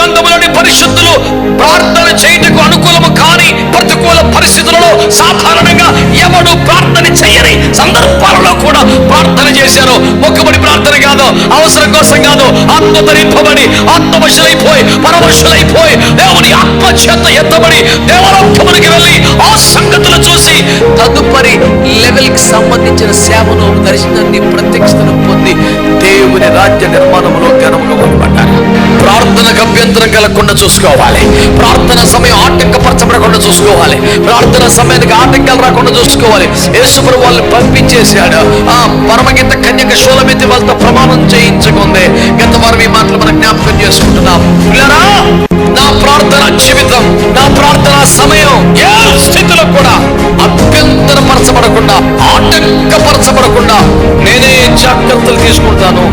గ్రంథములోని పరిశుద్ధులు ప్రార్థన చేయుటకు అనుకూలము కాని ప్రతికూల పరిస్థితులలో సాధారణంగా ఎవడు ప్రార్థన చేయని సందర్భాలలో కూడా ప్రార్థన చేశారు. మొక్కబడి ప్రార్థన కాదు అవసరం కోసం కాదు. ఆత్మతరింపబడి ఆత్మవశులైపోయి పరవశులైపోయి దేవుని ఆత్మ చేత ఎత్తబడి దేవలోకమునికి వెళ్ళి ఆ సంగతులు చూసి తదుపరి లెవెల్కి సంబంధించిన సేవను దర్శనాన్ని ప్రత్యక్షతను పొంది దేవుని రాజ్య నిర్మాణంలో ప్రార్థనకు అభ్యంతరం కలగకుండా చూసుకోవాలి. ప్రార్థన సమయం ఆటంకపరచబడకుండా చూసుకోవాలి. ప్రార్థన సమయానికి ఆటంకాలు రాకుండా చూసుకోవాలి. యేసుప్రభు వాళ్ళని పంపించేశాడు. ఆ పరమగీత కన్యక శూలమితి వాళ్ళతో ప్రమాణం చేయించుకుంది. గత వారం ఈ మాటలు మనం జ్ఞాపకం చేసుకుంటున్నాం. నా ప్రార్థన జీవితం నా ప్రార్థన సమయం ఏ స్థితిలో కూడా అభ్యంతరపరచబడకుండా ఆటంకపరచబడకుండా నేనే జాగ్రత్తలు తీసుకుంటాను.